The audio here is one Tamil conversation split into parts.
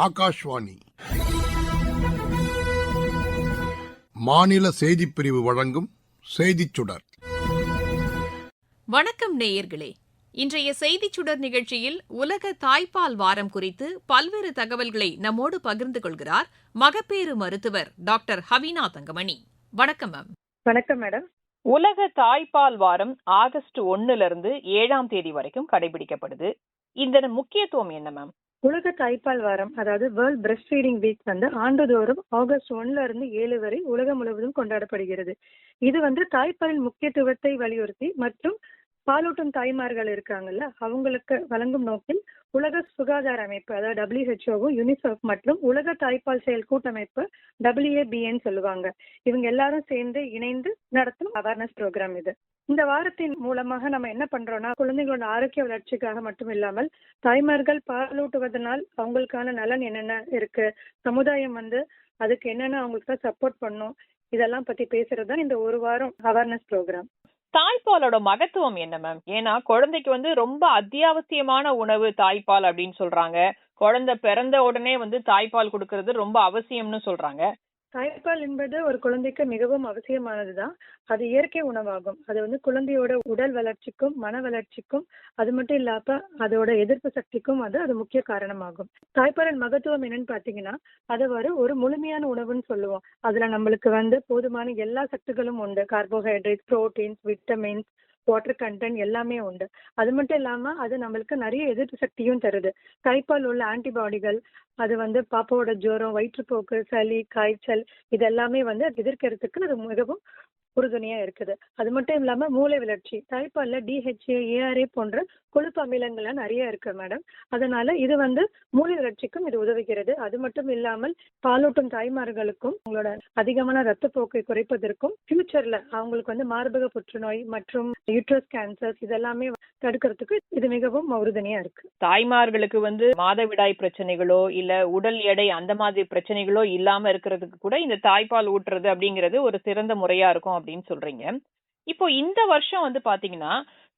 ஆகாஷ்வாணி. மாநில செய்திப் பிரிவு வழங்கும் செய்திச் சுடர். வணக்கம் நேயர்களே. இன்றைய செய்திச் சுடர் நிகழ்ச்சியில் உலக தாய்ப்பால் வாரம் குறித்து பல்வேறு தகவல்களை நம்மோடு பகிர்ந்து கொள்கிறார் மகப்பேறு மருத்துவர் டாக்டர் ஹவினா தங்கமணி. வணக்கம் மேம். வணக்கம் மேடம். உலக தாய்ப்பால் வாரம் ஆகஸ்ட் ஒன்னுல இருந்து ஏழாம் தேதி வரைக்கும் கடைபிடிக்கப்படுது. இந்த முக்கியத்துவம் என்ன மேம்? உலக தாய்ப்பால் வாரம் அதாவது வேர்ல்ட் பிரஸ்ட் ஃபீடிங் வீக் வந்து ஆண்டுதோறும் ஆகஸ்ட் ஒன்ல இருந்து ஏழு வரை உலகம் முழுவதும் கொண்டாடப்படுகிறது. இது வந்து தாய்ப்பாலின் முக்கியத்துவத்தை வலியுறுத்தி மற்றும் பாலூட்டும் தாய்மார்கள் இருக்காங்கல்ல அவங்களுக்கு வழங்கும் நோக்கில் உலக சுகாதார அமைப்பு அதாவது டபிள்யூஹெச்ஓவும் யுனிசெஃப் மற்றும் உலக தாய்ப்பால் செயல் கூட்டமைப்பு டபிள்யூஏபிஎன் சொல்லுவாங்க. இவங்க எல்லாரும் சேர்ந்து இணைந்து நடத்தும் அவேர்னஸ் ப்ரோக்ராம் இது. இந்த வாரத்தின் மூலமாக நம்ம என்ன பண்றோம்னா குழந்தைகளோட ஆரோக்கிய வளர்ச்சிக்காக மட்டும் இல்லாமல் தாய்மார்கள் பாலூட்டுவதனால் அவங்களுக்கான நலன் என்னென்ன இருக்கு சமுதாயம் வந்து அதுக்கு என்னென்ன அவங்களுக்கு சப்போர்ட் பண்ணும் இதெல்லாம் பத்தி பேசுறது தான் இந்த ஒரு வாரம் அவேர்னஸ் ப்ரோக்ராம் தாய்ப்பாலோட மகத்துவம் என்ன மேம் ஏன்னா குழந்தைக்கு வந்து ரொம்ப அத்தியாவசியமான உணவு தாய்ப்பால் அப்படின்னு சொல்றாங்க. குழந்தை பிறந்த உடனே வந்து தாய்ப்பால் கொடுக்கறது ரொம்ப அவசியம்னு சொல்றாங்க. தாய்ப்பால் என்பது ஒரு குழந்தைக்கு மிகவும் அவசியமானதுதான். அது இயற்கை உணவாகும். அது வந்து குழந்தையோட உடல் வளர்ச்சிக்கும் மன வளர்ச்சிக்கும் அது மட்டும் இல்லாம அதோட எதிர்ப்பு சக்திக்கும் அது அது முக்கிய காரணமாகும். தாய்ப்பாலின் மகத்துவம் என்னன்னு பாத்தீங்கன்னா அது வரும் ஒரு முழுமையான உணவுன்னு சொல்லுவோம். அதுல நம்மளுக்கு வந்து போதுமான எல்லா சத்துக்களும் உண்டு. Carbohydrate proteins vitamins water content எல்லாமே உண்டு. அது மட்டும் இல்லாம அது நம்மளுக்கு நிறைய எதிர்ப்பு சக்தியும் தருது. தாய்ப்பால் உள்ள ஆன்டிபாடிகள் அது வந்து பாப்பாவோட ஜுரம் வயிற்றுப்போக்கு சளி காய்ச்சல் இதெல்லாமே வந்து எதிர்க்கிறதுக்கு அது மிகவும் உறுதுணையா இருக்குது. அது மட்டும் இல்லாம மூளை வளர்ச்சி தாய்ப்பால்ல டிஹெச்ஏ ஏஆர்ஏ போன்ற கொழுப்பு அமிலங்கள்லாம் நிறைய இருக்கு மேடம் அதனால இது வந்து மூளை வளர்ச்சிக்கும் இது உதவுகிறது. அது மட்டும் இல்லாமல் பாலூட்டும் தாய்மார்களுக்கும் உங்களோட அதிகமான ரத்தப்போக்கை குறைப்பதற்கும் ஃபியூச்சர்ல அவங்களுக்கு வந்து மார்பக புற்றுநோய் மற்றும் யூட்ரஸ் கேன்சர் இதெல்லாமே தடுக்கிறதுக்கு இது மிகவும் உறுதுணையா இருக்கு. தாய்மார்களுக்கு வந்து மாதவிடாய் பிரச்சனைகளோ இல்ல உடல் எடை அந்த மாதிரி பிரச்சனைகளோ இல்லாம இருக்கிறதுக்கு கூட இந்த தாய்ப்பால் ஊட்டுறது அப்படிங்கிறது ஒரு சிறந்த முறையா இருக்கும் அப்படின்னு சொல்றீங்க. இப்போ இந்த வருஷம் வந்து பாத்தீங்கன்னா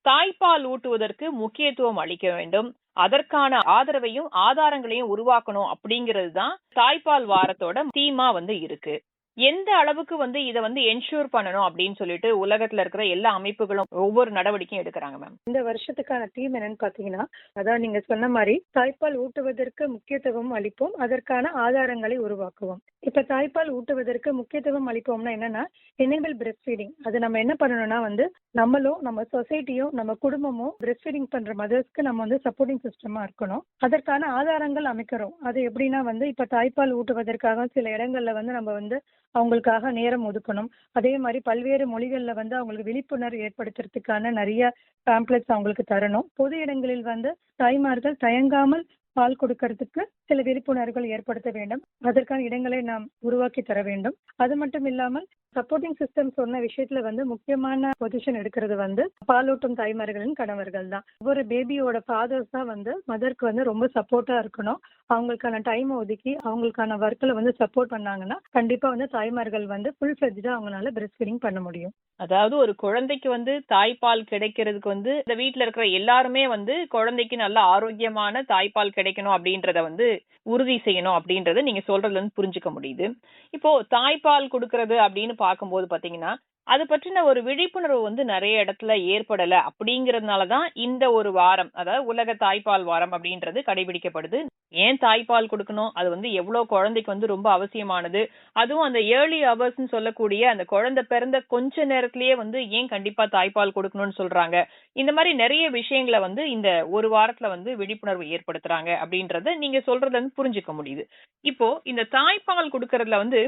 தாய்ப்பால் ஊட்டுவதற்கு முக்கியத்துவம் அளிக்க வேண்டும். அதற்கான ஆதரவையும் ஆதாரங்களையும் உருவாக்கணும் அப்படிங்கிறது தான் தாய்ப்பால் வாரத்தோட தீமா வந்து இருக்கு. எந்த அளவுக்கு வந்து இதை வந்து என்ஷூர் பண்ணணும் அப்படின்னு சொல்லிட்டு உலகத்துல இருக்கிற எல்லா அமைப்புகளும் ஒவ்வொரு நடவடிக்கையும் எடுக்கிறாங்க மேம் இந்த வருஷத்துக்கான தீம் என்னன்னு பாத்தீங்கன்னா அதான் நீங்க சொன்ன மாதிரி தாய்ப்பால் ஊட்டுவதற்கு முக்கியத்துவம் அளிப்போம் அதற்கான ஆதாரங்களை உருவாக்குவோம். இப்ப தாய்ப்பால் ஊட்டுவதற்கு முக்கியத்துவம் அளிப்போம்னா என்னன்னா எனேபிள் பிரெஸ்ட் ஃபீடிங் அது நம்ம என்ன பண்ணணும்னா வந்து நம்மளும் நம்ம சொசைட்டியும் நம்ம குடும்பமும் பிரெஸ்ட் ஃபீடிங் பண்ற மதர்ஸ்க்கு நம்ம வந்து சப்போர்ட்டிங் சிஸ்டமா இருக்கணும். அதற்கான ஆதாரங்கள் அமைக்கிறோம். அது எப்படின்னா வந்து இப்ப தாய்ப்பால் ஊட்டுவதற்காக சில இடங்கள்ல வந்து நம்ம வந்து அவங்களுக்காக நேரம் ஒதுக்கணும். அதே மாதிரி பல்வேறு மொழிகளில் வந்து அவங்களுக்கு விழிப்புணர்வு ஏற்படுத்துறதுக்கான நிறைய பேம்ப்ளெட்ஸ் அவங்களுக்கு தரணும். பொது இடங்களில் வந்து தாய்மார்கள் தயங்காமல் பால் கொடுக்கறதுக்கு சில விழிப்புணர்வுகள் ஏற்படுத்த வேண்டும். அதற்கான இடங்களை நாம் உருவாக்கி தர வேண்டும். அது மட்டும் இல்லாமல் சப்போர்ட்டிங் சிஸ்டம் சொன்ன விஷயத்துல வந்து முக்கியமான பொசிஷன் எடுக்கிறது வந்து பாலூட்டும் தாய்மார்களின் கணவர்கள் தான். ஒவ்வொரு பேபியோட ஃபாதர்ஸ் தான் வந்து மதருக்கு வந்து ரொம்ப சப்போர்ட்டா இருக்கணும். அவங்களுக்கான டைம் ஒதுக்கி அவங்களுக்கான ஒர்க்கில் வந்து சப்போர்ட் பண்ணாங்கன்னா கண்டிப்பா வந்து தாய்மார்கள் வந்து ஃபுல் ஃபிளெஜ்டா அவங்களால பிரெஸ்ட் ஃபீடிங் பண்ண முடியும். அதாவது ஒரு குழந்தைக்கு வந்து தாய்ப்பால் கிடைக்கிறதுக்கு வந்து இந்த வீட்டுல இருக்கிற எல்லாருமே வந்து குழந்தைக்கு நல்ல ஆரோக்கியமான தாய்ப்பால் கிடைக்கணும் அப்படின்றத வந்து உறுதி செய்யணும் அப்படின்றத நீங்க சொல்றதுல இருந்து புரிஞ்சுக்க முடியுது. இப்போ தாய்ப்பால் கொடுக்கறது அப்படின்னு பார்க்கும்போது பாத்தீங்கன்னா அது பற்றின ஒரு விழிப்புணர்வு வந்து நிறைய இடத்துல ஏற்படல அப்படிங்கறதுனாலதான் இந்த ஒரு வாரம் அதாவது உலக தாய்ப்பால் வாரம் அப்படின்றது கடைபிடிக்கப்படுது. ஏன் தாய்ப்பால் கொடுக்கணும்? அது வந்து எவ்வளோ குழந்தைக்கு வந்து ரொம்ப அவசியமானது? அதுவும் அந்த ஏர்லி ஹவர்ஸ்னு சொல்லக்கூடிய அந்த குழந்தை பிறந்த கொஞ்ச நேரத்திலேயே வந்து ஏன் கண்டிப்பாக தாய்ப்பால் கொடுக்கணும்னு சொல்கிறாங்க இந்த மாதிரி நிறைய விஷயங்களை வந்து இந்த ஒரு வாரத்தில் வந்து விழிப்புணர்வு ஏற்படுத்துறாங்க அப்படின்றத நீங்க சொல்றதுல வந்து புரிஞ்சுக்க முடியுது. இப்போ இந்த தாய்ப்பால் கொடுக்கறதுல வந்து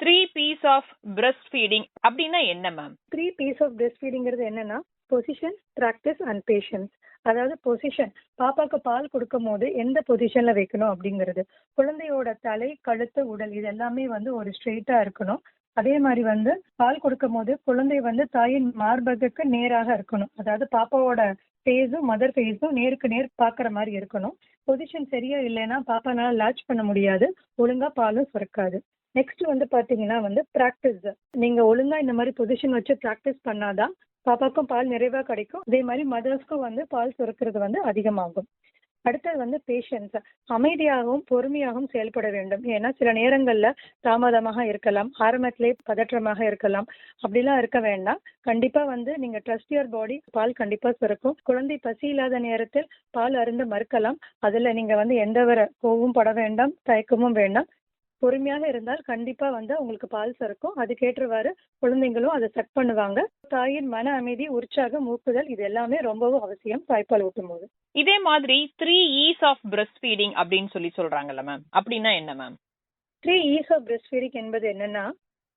three P's of breast feeding அப்படின்னா என்ன ma'am three P's of breast ஃபீடிங்கிறது என்னன்னா பொசிஷன் ப்ராக்டிஸ் அண்ட் பேஷன்ஸ் அதாவது பொசிஷன் பாப்பாவுக்கு பால் கொடுக்கும் போது எந்த பொசிஷன்ல வைக்கணும் அப்படிங்கிறது. குழந்தையோட தலை கழுத்து உடல் இது எல்லாமே வந்து ஒரு ஸ்ட்ரெயிட்டா இருக்கணும். அதே மாதிரி வந்து பால் கொடுக்கும் போது குழந்தை வந்து தாயின் மார்பகத்துக்கு நேராக இருக்கணும். அதாவது பாப்பாவோட ஃபேஸும் மதர் ஃபேஸும் நேருக்கு நேர் பார்க்குற மாதிரி இருக்கணும். பொசிஷன் சரியா இல்லைன்னா பாப்பானால லாச் பண்ண முடியாது. ஒழுங்கா பாலும் சுரக்காது. நெக்ஸ்ட் வந்து பார்த்தீங்கன்னா வந்து ப்ராக்டிஸ் நீங்க ஒழுங்கா இந்த மாதிரி பொசிஷன் வச்சு ப்ராக்டிஸ் பண்ணாதான் பாப்பாக்கும் பால் நிறைவா கிடைக்கும். அதே மாதிரி மதர்ஸ்க்கும் வந்து பால் சுரக்கிறது வந்து அதிகமாகும். அடுத்தது வந்து பேஷன்ஸ் அமைதியாகவும் பொறுமையாகவும் செயல்பட வேண்டும். ஏன்னா சில நேரங்களில் தாமதமாக இருக்கலாம் ஆரம்பத்திலே பதற்றமாக இருக்கலாம். அப்படிலாம் இருக்க வேண்டாம். கண்டிப்பா வந்து நீங்க ட்ரஸ்ட் யுவர் பாடி பால் கண்டிப்பா சுரக்கும். குழந்தை பசி இல்லாத நேரத்தில் பால் அருந்த மறுக்கலாம். அதுல நீங்க வந்து எந்த வர கோவும் பட வேண்டாம் தயக்கமும் வேண்டாம். பொறுமையாக இருந்தால் கண்டிப்பா வந்து உங்களுக்கு பால் சுரக்கும் அதுக்கேற்றவாறு குழந்தைங்களும் அதை செட் பண்ணுவாங்க. தாயின் மன அமைதி உற்சாகம் ஊக்குதல் இது எல்லாமே ரொம்பவும் அவசியம் தாய்ப்பால் ஊட்டும் போது இதே மாதிரி three E's of breast feeding அப்படின்னு சொல்லி சொல்றாங்கல்ல மேம் அப்படின்னா என்ன ma'am three E's of breast feeding என்பது என்னன்னா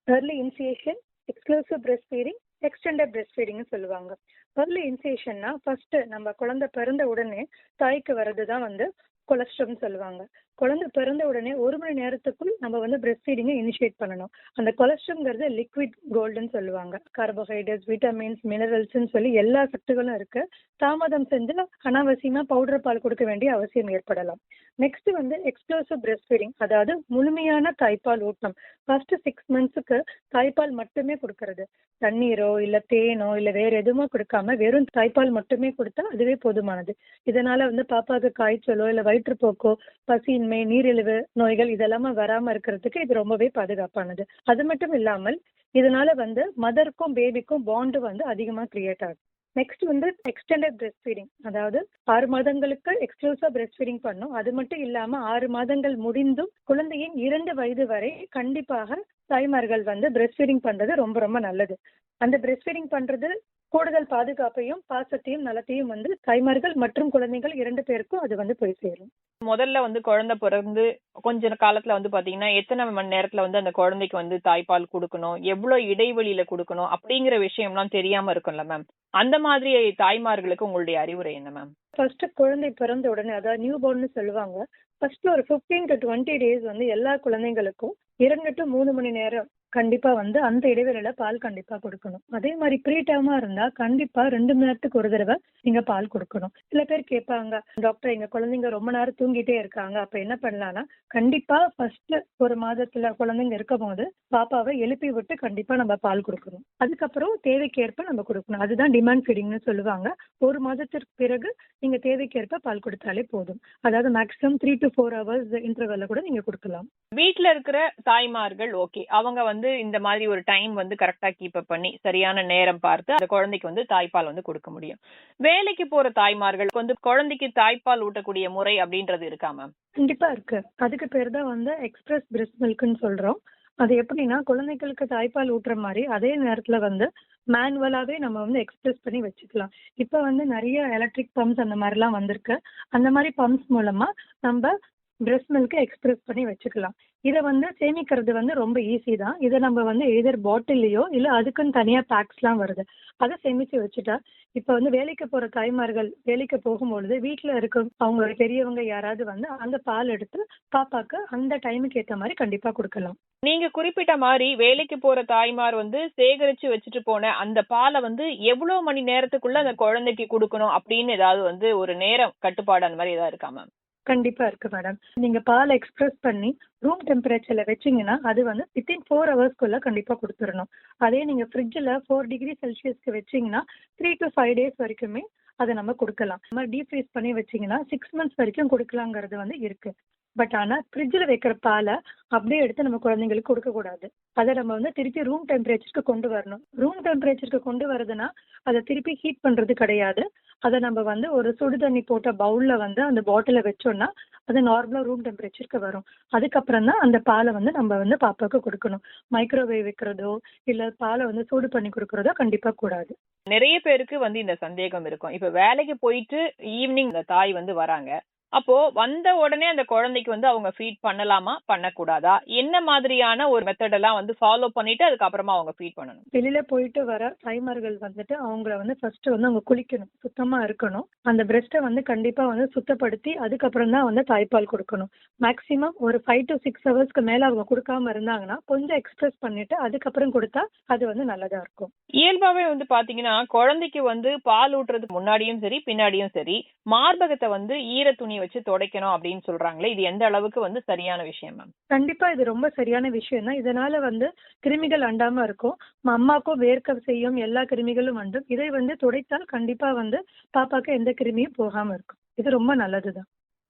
early initiation exclusive breast feeding extended breast ஃபீடிங்னு சொல்லுவாங்க. early இனிஷியேஷன்னா ஃபர்ஸ்ட் நம்ம குழந்தை பிறந்த உடனே தாய்க்கு வர்றது தான் வந்து கொலஸ்ட்ரம்னு சொல்லுவாங்க. குழந்தை பிறந்த உடனே ஒரு மணி நேரத்துக்குள் நம்ம வந்து பிரெஸ்ட் ஃபீடிங்கை இனிஷியேட் பண்ணணும். அந்த கொலஸ்ட்ரம்ங்கிறது லிக்விட் கோல்டுன்னு சொல்லுவாங்க. கார்போஹைட்ரேட்ஸ் விட்டமின்ஸ் மினரல்ஸ்னு சொல்லி எல்லா சத்துகளும் இருக்கு. தாமதம் செஞ்சு அனாவசியமா பவுடர் பால் கொடுக்க வேண்டிய அவசியம் ஏற்படலாம். நெக்ஸ்ட் வந்து எக்ஸ்க்ளூசிவ் பிரெஸ்ட் ஃபீடிங் அதாவது முழுமையான தாய்ப்பால் ஊட்டம். ஃபர்ஸ்ட் சிக்ஸ் மந்த்ஸுக்கு தாய்ப்பால் மட்டுமே கொடுக்கறது. தண்ணீரோ இல்ல தேனோ இல்ல வேற எதுவுமோ கொடுக்காம வெறும் தாய்ப்பால் மட்டுமே கொடுத்தா அதுவே போதுமானது. இதனால வந்து பாப்பாவுக்கு காய்ச்சலோ இல்ல வயிற்றுப்போக்கோ பசியின்மை நீரிழிவு நோய்கள் இதெல்லாமே வராம இருக்கிறதுக்கு இது ரொம்பவே பாதுகாப்பானது. அது மட்டும் இல்லாமல் இதனால வந்து மதருக்கும் பேபிக்கும் பாண்டு வந்து அதிகமா கிரியேட் ஆகும். நெக்ஸ்ட் வந்து எக்ஸ்டெண்டட் பிரெஸ்ட் ஃபீடிங் அதாவது ஆறு மாதங்களுக்கு எக்ஸ்க்ளூசிவா பிரெஸ்ட் ஃபீடிங் பண்ணும். அது மட்டும் இல்லாம ஆறு மாதங்கள் முடிந்தும் குழந்தையின் இரண்டு வயது வரை கண்டிப்பாக தாய்மார்கள் வந்து பிரெஸ்ட் ஃபீடிங் பண்றது ரொம்ப ரொம்ப நல்லது. அந்த பிரெஸ்ட் ஃபீடிங் பண்றது கூடுதல் பாதுகாப்பையும் பாசத்தையும் நலத்தையும் வந்து தாய்மார்கள் மற்றும் குழந்தைகள் இரண்டு பேருக்கும் அது வந்து போய் சேரும். முதல்ல வந்து குழந்தை பிறந்து கொஞ்ச காலத்துல வந்து பாத்தீங்கன்னா எத்தனை மணி நேரத்துல வந்து அந்த குழந்தைக்கு வந்து தாய்ப்பால் கொடுக்கணும் எவ்வளவு இடைவெளியில கொடுக்கணும் அப்படிங்கிற விஷயம்லாம் தெரியாம இருக்கும்ல மேம் அந்த மாதிரி தாய்மார்களுக்கு உங்களுடைய அறிவுரை என்ன மேம் ஃபர்ஸ்ட் குழந்தை பிறந்த உடனே அதாவது நியூ பார்ன்னு சொல்லுவாங்க ஃபர்ஸ்ட் ஒரு ஃபிஃப்டீன் டு டுவெண்ட்டி டேஸ் வந்து எல்லா குழந்தைங்களுக்கும் இரண்டு டு மூணு மணி நேரம் கண்டிப்பா வந்து அந்த இடைவெளியில பால் கண்டிப்பா கொடுக்கணும். அதே மாதிரி ப்ரீ டேர்மா இருந்தால் கண்டிப்பா ரெண்டு மணி நேரத்துக்கு ஒரு தடவை நீங்க பால் கொடுக்கணும். சில பேர் கேட்பாங்க டாக்டர் எங்க குழந்தைங்க ரொம்ப நேரம் தூங்கிட்டே இருக்காங்க. அப்ப என்ன பண்ணலாம்னா கண்டிப்பா ஃபர்ஸ்ட் ஒரு மாதத்துல குழந்தைங்க இருக்கும் போது பாப்பாவை எழுப்பி விட்டு கண்டிப்பா நம்ம பால் கொடுக்கணும். அதுக்கப்புறம் தேவைக்கேற்ப நம்ம கொடுக்கணும். அதுதான் டிமாண்ட் ஃபீடிங்னு சொல்லுவாங்க. ஒரு மாதத்திற்கு பிறகு நீங்க தேவைக்கேற்ப பால் கொடுத்தாலே போதும். அதாவது maximum three to four hours இன்டர்வல்ல கூட நீங்க கொடுக்கலாம். வீட்டில் இருக்கிற தாய்மார்கள் ஓகே அவங்க வந்து இந்த மாதிரி ஒரு டைம் வந்து கரெக்டா கீப் அப் பண்ணி சரியான நேரம் பார்த்து அந்த குழந்தைக்கு வந்து தாய்ப்பால் வந்து கொடுக்க முடியும். வேலைக்கு போற தாய்மார்களுக்கு வந்து குழந்தைக்கு தாய்ப்பால் ஊட்டக்கூடிய முறை அப்படின்றது இருக்கா மேம் கண்டிப்பா இருக்கு. அதுக்கு பேர் தான் வந்து எக்ஸ்பிரஸ் பிரெஸ்ட் மில்க்னு சொல்றோம். அது எப்படின்னா குழந்தைகளுக்கு தாய்ப்பால் ஊட்டுற மாதிரி அதே நேரத்துல வந்து மேனுவலாவே நம்ம வந்து எக்ஸ்பிரஸ் பண்ணி வச்சுக்கலாம். இப்போ வந்து நிறைய எலக்ட்ரிக் பம்ப்ஸ் அந்த மாதிரிலாம் வந்திருக்கு. அந்த மாதிரி பம்ப்ஸ் மூலமா நம்ம பிரெஸ்ட் மில்க் எக்ஸ்பிரஸ் பண்ணி வச்சுக்கலாம். இதை வந்து சேமிக்கிறது வந்து ரொம்ப ஈஸி தான். இதை நம்ம வந்து எதர் பாட்டில்லையோ இல்லை அதுக்குன்னு தனியாக பேக்ஸ்லாம் வருது. அதை சேமித்து வச்சுட்டா இப்போ வந்து வேலைக்கு போகிற தாய்மார்கள் வேலைக்கு போகும்பொழுது வீட்டில் இருக்க அவங்க பெரியவங்க யாராவது வந்து அந்த பால் எடுத்து பாப்பாக்கு அந்த டைமுக்கு ஏற்ற மாதிரி கண்டிப்பாக கொடுக்கலாம். நீங்க குறிப்பிட்ட மாதிரி வேலைக்கு போற தாய்மார் வந்து சேகரிச்சு வச்சுட்டு போன அந்த பாலை வந்து எவ்வளவு மணி நேரத்துக்குள்ள அந்த குழந்தைக்கு கொடுக்கணும் அப்படின்னு ஏதாவது வந்து ஒரு நேரம் கட்டுப்பாடு அந்த மாதிரி ஏதாவது இருக்கா மேம் கண்டிப்பா இருக்கு மேடம் நீங்க பால் எக்ஸ்பிரஸ் பண்ணி ரூம் டெம்பரேச்சர்ல வச்சீங்கன்னா அது வந்து வித்தின் ஃபோர் ஹவர்ஸ்க்குள்ள கண்டிப்பா கொடுத்துடணும் அதே நீங்க ஃப்ரிட்ஜில் ஃபோர் டிகிரி செல்சியஸ்க்கு வச்சீங்கன்னா த்ரீ டு ஃபைவ் டேஸ் வரைக்குமே அதை நம்ம கொடுக்கலாம். இந்த மாதிரி டீப் ஃப்ரீஸ் பண்ணி வச்சீங்கன்னா சிக்ஸ் மந்த்ஸ் வரைக்கும் கொடுக்கலாங்கிறது வந்து இருக்கு. பட் ஆனால் ஃப்ரிட்ஜில் வைக்கிற பாலை அப்படியே எடுத்து நம்ம குழந்தைங்களுக்கு கொடுக்கக்கூடாது. அதை நம்ம வந்து திருப்பி ரூம் டெம்பரேச்சருக்கு கொண்டு வரணும். ரூம் டெம்பரேச்சருக்கு கொண்டு வரதுன்னா அதை திருப்பி ஹீட் பண்ணுறது கிடையாது. அதை நம்ம வந்து ஒரு சுடு தண்ணி போட்ட பவுலில் வந்து அந்த பாட்டிலை வச்சோம்னா அது நார்மலாக ரூம் டெம்பரேச்சருக்கு வரும். அதுக்கப்புறம் தான் அந்த பாலை வந்து நம்ம வந்து பாப்பாவுக்கு கொடுக்கணும். மைக்ரோவேவ் வைக்கிறதோ இல்லை பாலை வந்து சூடு பண்ணி கொடுக்குறதோ கண்டிப்பாக கூடாது. நிறைய பேருக்கு வந்து இந்த சந்தேகம் இருக்கும். இப்போ வேலைக்கு போயிட்டு ஈவினிங் இந்த தாய் வந்து வராங்க. அப்போ வந்த உடனே அந்த குழந்தைக்கு வந்து அவங்க ஃபீட் பண்ணலாமா? பண்ணக்கூடாதா? என்ன மாதிரியான ஒரு மெத்தட் எல்லாம் வந்து ஃபாலோ பண்ணிட்டு அதுக்கப்புறமா அவங்க ஃபீட் பண்ணணும்? வெளியில போயிட்டு வர தாய்மார்கள் வந்துட்டு அவங்கள வந்து ஃபர்ஸ்ட் வந்து அவங்க குளிக்கணும். சுத்தமா இருக்கணும். அந்த பிரெஸ்ட்டை வந்து கண்டிப்பா வந்து சுத்தப்படுத்தி அதுக்கப்புறம் தான் வந்து தாய்ப்பால் கொடுக்கணும். மேக்ஸிமம் ஒரு ஃபைவ் டு சிக்ஸ் ஹவர்ஸ்க்கு மேல அவங்க கொடுக்காம இருந்தாங்கன்னா கொஞ்சம் எக்ஸ்பிரஸ் பண்ணிட்டு அதுக்கப்புறம் கொடுத்தா அது வந்து நல்லதா இருக்கும். இயல்பாவே வந்து பாத்தீங்கன்னா குழந்தைக்கு வந்து பால் ஊட்டுறதுக்கு முன்னாடியும் சரி பின்னாடியும் சரி மார்பகத்தை வந்து ஈர துணி வச்சு துடைக்கணும் அப்படின்னு சொல்றாங்களே இது எந்த அளவுக்கு வந்து சரியான விஷயம் மேம் கண்டிப்பா இது ரொம்ப சரியான விஷயம் தான். இதனால வந்து கிருமிகள் அண்டாம இருக்கும். அம்மாக்கும் வேர்க்க செய்யும் எல்லா கிருமிகளும் வந்தும். இதை வந்து துடைத்தால் கண்டிப்பா வந்து பாப்பாக்கு எந்த கிருமியும் போகாம இருக்கும். இது ரொம்ப நல்லதுதான்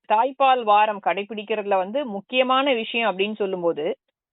தாய்ப்பால் வாரம் கடைபிடிக்கிறதுல வந்து முக்கியமான விஷயம் அப்படின்னு சொல்லும்போது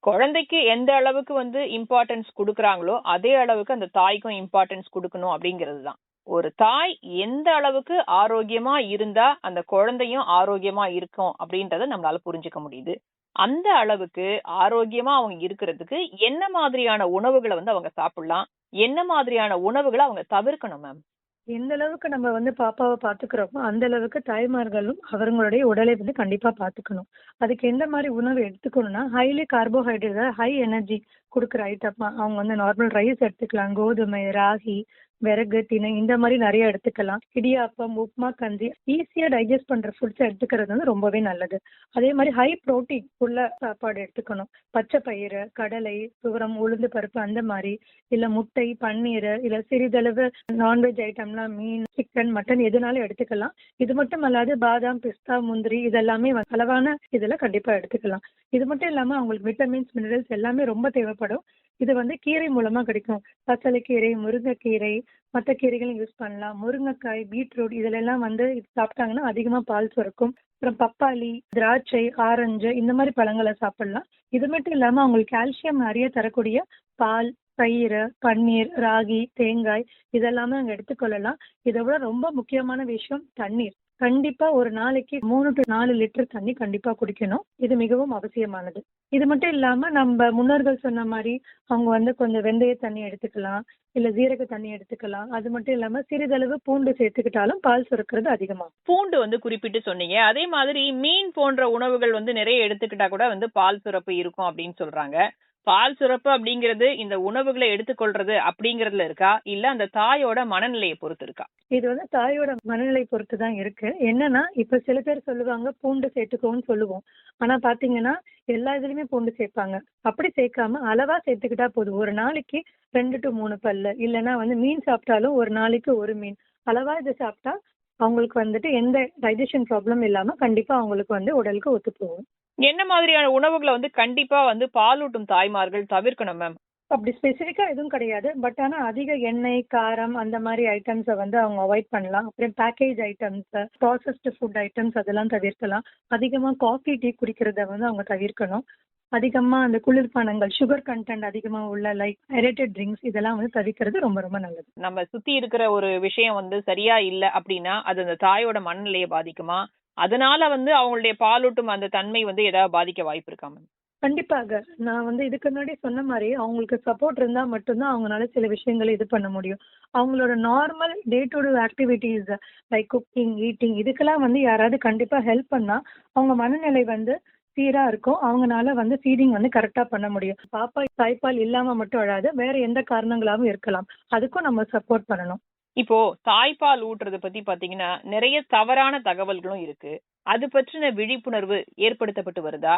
குழந்தைக்கு எந்த அளவுக்கு வந்து இம்பார்ட்டன்ஸ் கொடுக்கறாங்களோ அதே அளவுக்கு அந்த தாய்க்கும் இம்பார்ட்டன்ஸ் கொடுக்கணும் அப்படிங்கிறது தான். ஒரு தாய் எந்த அளவுக்கு ஆரோக்கியமா இருந்தா அந்த குழந்தையும் ஆரோக்கியமா இருக்கும் அப்படின்றத நம்மளால புரிஞ்சுக்க முடியுது. அந்த அளவுக்கு ஆரோக்கியமா அவங்க இருக்கிறதுக்கு என்ன மாதிரியான உணவுகளை வந்து அவங்க சாப்பிடலாம்? என்ன மாதிரியான உணவுகளை அவங்க தவிர்க்கணும் மேம் எந்த அளவுக்கு நம்ம வந்து பாப்பாவை பாத்துக்கிறோமோ அந்த அளவுக்கு தாய்மார்களும் அவங்களுடைய உடலை வந்து கண்டிப்பா பாத்துக்கணும். அதுக்கு எந்த மாதிரி உணவு எடுத்துக்கணும்னா ஹைலி கார்போஹைட்ரேட் ஹை எனர்ஜி கொடுக்குற ஐட்டம் அவங்க வந்து நார்மல் ரைஸ் எடுத்துக்கலாம். கோதுமை ராகி விறகு திணை இந்த மாதிரி நிறைய எடுத்துக்கலாம். இடியாப்பம் உப்புமா கஞ்சி ஈஸியா டைஜஸ்ட் பண்ற ஃபுட்ஸ் எடுத்துக்கிறது வந்து ரொம்பவே நல்லது. அதே மாதிரி ஹை புரோட்டீன் உள்ள சாப்பாடு எடுத்துக்கணும். பச்சை பயிறு கடலை துவரம் உளுந்து பருப்பு அந்த மாதிரி. இல்ல முட்டை பன்னீர் இல்ல சிறிதளவு நான்வெஜ் ஐட்டம்லாம் மீன் சிக்கன் மட்டன் எதுனாலும் எடுத்துக்கலாம். இது மட்டும் அல்லாது பாதாம் பிஸ்தா முந்திரி இதெல்லாமே அளவான இதெல்லாம் கண்டிப்பா எடுத்துக்கலாம். இது மட்டும் இல்லாம அவங்களுக்கு விட்டமின்ஸ் மினரல்ஸ் எல்லாமே ரொம்ப தேவைப்படும். இது வந்து கீரை மூலமாக கிடைக்கும். பசலைக்கீரை முருங்கைக்கீரை மற்ற கீரைகளும் யூஸ் பண்ணலாம். முருங்கைக்காய் பீட்ரூட் இதிலெல்லாம் வந்து இது சாப்பிட்டாங்கன்னா அதிகமாக பால் சுரக்கும். அப்புறம் பப்பாளி திராட்சை ஆரஞ்சு இந்த மாதிரி பழங்களை சாப்பிடலாம். இது மட்டும் இல்லாமல் அவங்களுக்கு கால்சியம் நிறைய தரக்கூடிய பால் தயிர் பன்னீர் ராகி தேங்காய் இதெல்லாமே அங்க எடுத்துக்கொள்ளலாம். இதை விட ரொம்ப முக்கியமான விஷயம் தண்ணீர். கண்டிப்பா ஒரு நாளைக்கு மூணு டு நாலு லிட்டர் தண்ணி கண்டிப்பா குடிக்கணும். இது மிகவும் அவசியமானது. இது மட்டும் இல்லாம நம்ம முன்னோர்கள் சொன்ன மாதிரி அவங்க வந்து கொஞ்சம் வெந்தய தண்ணி எடுத்துக்கலாம் இல்ல ஜீரக தண்ணி எடுத்துக்கலாம். அது மட்டும் இல்லாம சிறிதளவு பூண்டு சேர்த்துக்கிட்டாலும் பால் சுரக்கிறது அதிகமா பூண்டு வந்து குறிப்பிட்டு சொன்னீங்க. அதே மாதிரி மீன் போன்ற உணவுகள் வந்து நிறைய எடுத்துக்கிட்டா கூட வந்து பால் சுரப்பு இருக்கும் அப்படின்னு சொல்றாங்க. பால் சுரப்பு அப்படிங்கிறது இந்த உணவுகளை எடுத்துக்கொள்றது அப்படிங்கறதுல இருக்கா? இல்ல அந்த தாயோட மனநிலையை பொறுத்து இருக்கா? இது வந்து தாயோட மனநிலை பொறுத்து தான் இருக்கு. என்னன்னா இப்ப சில பேர் சொல்லுவாங்க பூண்டு சேர்த்துக்கோன்னு சொல்லுவோம். ஆனா பாத்தீங்கன்னா எல்லா இதுலயுமே பூண்டு சேர்ப்பாங்க. அப்படி சேர்க்காம அளவா சேர்த்துக்கிட்டா போதும். ஒரு நாளைக்கு ரெண்டு டு மூணு பல்லு. இல்லைன்னா வந்து மீன் சாப்பிட்டாலும் ஒரு நாளைக்கு ஒரு மீன். அளவா இதை சாப்பிட்டா அவங்களுக்கு வந்துட்டு எந்த டைஜஷன் ப்ராப்ளம் இல்லாம கண்டிப்பா அவங்களுக்கு வந்து உடலுக்கு ஒத்து போகும் என்ன மாதிரியான உணவுகளை வந்து கண்டிப்பா வந்து பாலூட்டும் தாய்மார்கள் தவிர்க்கணும் மேம் அப்படி ஸ்பெசிஃபிக்கா எதுவும் கிடையாது. பட் ஆனா அதிக எண்ணெய் காரம் அந்த மாதிரி ஐட்டம்ஸை வந்து அவங்க அவாய்ட் பண்ணலாம். அப்புறம் package items processed food items அதெல்லாம் தவிர்க்கலாம். அதிகமா காஃபி டீ குடிக்கிறத வந்து அவங்க தவிர்க்கணும். அதிகமா அந்த குளிர்பானங்கள் சுகர் கண்டென்ட் அதிகமா உள்ள லைக் ஐரேட்டட் ட்ரிங்க்ஸ் இதெல்லாம் வந்து தவிர்க்கிறது ரொம்ப ரொம்ப நல்லது. நம்ம சுத்தி இருக்கிற ஒரு விஷயம் வந்து சரியா இல்ல அப்படின்னா அது அந்த தாயோட மனநிலையை பாதிக்குமா? அதனால வந்து அவங்களுடைய பாலூட்டும் அந்த தன்மை வந்து ஏதாவது பாதிக்க வாய்ப்பு இருக்கா மேம் கண்டிப்பாக. நான் வந்து இதுக்கு முன்னாடி சொன்ன மாதிரி அவங்களுக்கு சப்போர்ட் இருந்தா மட்டும்தான் அவங்களால சில விஷயங்களை இது பண்ண முடியும். அவங்களோட normal day to day activities like cooking eating இதுக்கெல்லாம் வந்து யாராவது கண்டிப்பா ஹெல்ப் பண்ணா அவங்க மனநிலை வந்து சீரா இருக்கும். அவங்கனால வந்து ஃபீடிங் வந்து கரெக்டா பண்ண முடியும். பாப்பா தாய்ப்பால் இல்லாம மட்டும் அழாது வேற எந்த காரணங்களாகவும் இருக்கலாம். அதுக்கும் நம்ம சப்போர்ட் பண்ணணும். இப்போ தாய்ப்பால் ஊட்டுறத பத்தி பாத்தீங்கன்னா நிறைய தவறான தகவல்களும் இருக்கு. அது பற்றின விழிப்புணர்வு ஏற்படுத்தப்பட்டு வருதா?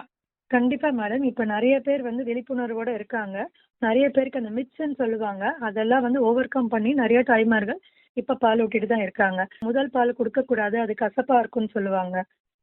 கண்டிப்பா மேடம் இப்ப நிறைய பேர் வந்து விழிப்புணர்வோட இருக்காங்க. நிறைய பேருக்கு அந்த மிட்ஸ்ன்னு சொல்லுவாங்க. அதெல்லாம் வந்து ஓவர் கம் பண்ணி நிறைய தாய்மார்கள் இப்ப பால் ஊட்டிட்டு தான் இருக்காங்க. முதல் பால் கொடுக்க கூடாது அது கசப்பா இருக்கும்னு சொல்லுவாங்க.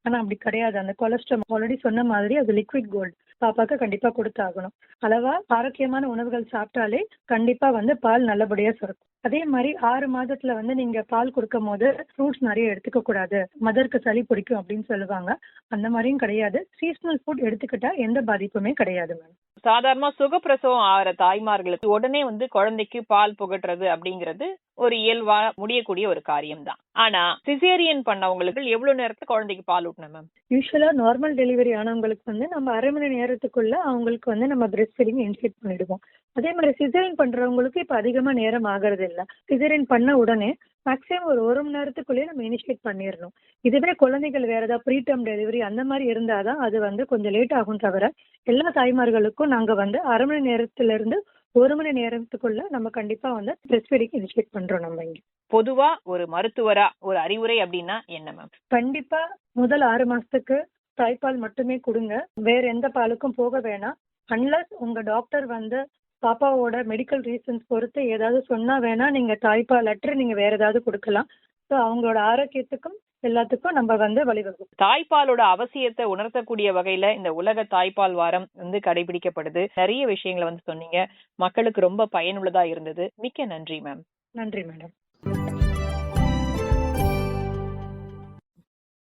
ஆனால் அப்படி கிடையாது. அந்த கொலஸ்ட்ரம் ஆல்ரெடி சொன்ன மாதிரி அது லிக்விட் கோல்டு பாப்பாக்கு கண்டிப்பா கொடுத்தாகணும். அளவா ஆரோக்கியமான உணவுகள் சாப்பிட்டாலே கண்டிப்பா வந்து பால் நல்லபடியா சுரக்கும். அதே மாதிரி ஆறு மாதத்துல வந்து நீங்க பால் கொடுக்கும் போது ஃப்ரூட்ஸ் நிறைய எடுத்துக்க கூடாது. மதருக்கு சளி பிடிக்கும் அப்படின்னு சொல்லுவாங்க. அந்த மாதிரியும் கிடையாது. சீசனல் ஃபுட் எடுத்துக்கிட்டா எந்த பாதிப்புமே கிடையாது மேம் சாதாரணமா சுகப்பிரசவம் ஆகிற தாய்மார்களுக்கு உடனே வந்து குழந்தைக்கு பால் புகட்டுறது அப்படிங்கிறது ஒரு இயல்பா முடியக்கூடிய ஒரு காரியம் தான் ஆனா சிசேரியன் பண்ணவங்களுக்கு எவ்வளவு நேரத்துல குழந்தைக்கு பால் ஊட்டணும் மேம் யூஸ்வலா நார்மல் டெலிவரி ஆனவங்களுக்கு வந்து நம்ம அரை மணி நேரத்துக்குள்ள அவங்களுக்கு வந்து நம்ம பிரெஸ்ட் ஃபீடிங் இனிஷியேட் பண்ணிடுவோம். அதே மாதிரி சிசேரியன் பண்றவங்களுக்கு இப்ப அதிகமா நேரம் ஆகிறது இல்ல. சிசேரியன் பண்ண உடனே மேக்ஸிமம் ஒரு ஒரு மணி நேரத்துக்குள்ளேயே நம்ம இனிஷியேட் பண்ணிடணும். இதுவே குழந்தைகள் வேற ஏதாவது ப்ரீடம் டெலிவரி அந்த மாதிரி இருந்தாதான் அது வந்து கொஞ்சம் லேட் ஆகும் தவிர எல்லா தாய்மார்களுக்கும் நாங்க வந்து அரை மணி நேரத்துல இருந்து ஒரு மணி நேரத்துக்குள்ள நம்ம கண்டிப்பா வந்து பிரெஸ்ட் ஃபீடிங் இனிஷியேட் பண்றோம் நம்ம இங்க. பொதுவா ஒரு மருத்துவரா ஒரு அறிவுரை அப்படின்னா என்ன மேம் கண்டிப்பா முதல் ஆறு மாசத்துக்கு தாய்ப்பால் மட்டுமே கொடுங்க. வேற எந்த பாலுக்கும் போக வேணாம். அன்லஸ் உங்க டாக்டர் வந்து பாப்பாவோட மெடிக்கல் ரீசன்ஸ் பொறுத்து ஏதாவது சொன்னா வேணா நீங்க தாய்ப்பால் அற்று நீங்க வேற ஏதாவது கொடுக்கலாம். ஸோ அவங்களோட ஆரோக்கியத்துக்கும் எல்லாத்துக்கும் நம்ம வந்து வழிவகுக்கும். தாய்ப்பாலோட அவசியத்தை உணர்த்தக்கூடிய வகையில இந்த உலக தாய்ப்பால் வாரம் வந்து கடைபிடிக்கப்படுது. நிறைய விஷயங்களை வந்து சொன்னீங்க. மக்களுக்கு ரொம்ப பயனுள்ளதா இருந்தது. மிக்க நன்றி மேம் நன்றி மேடம்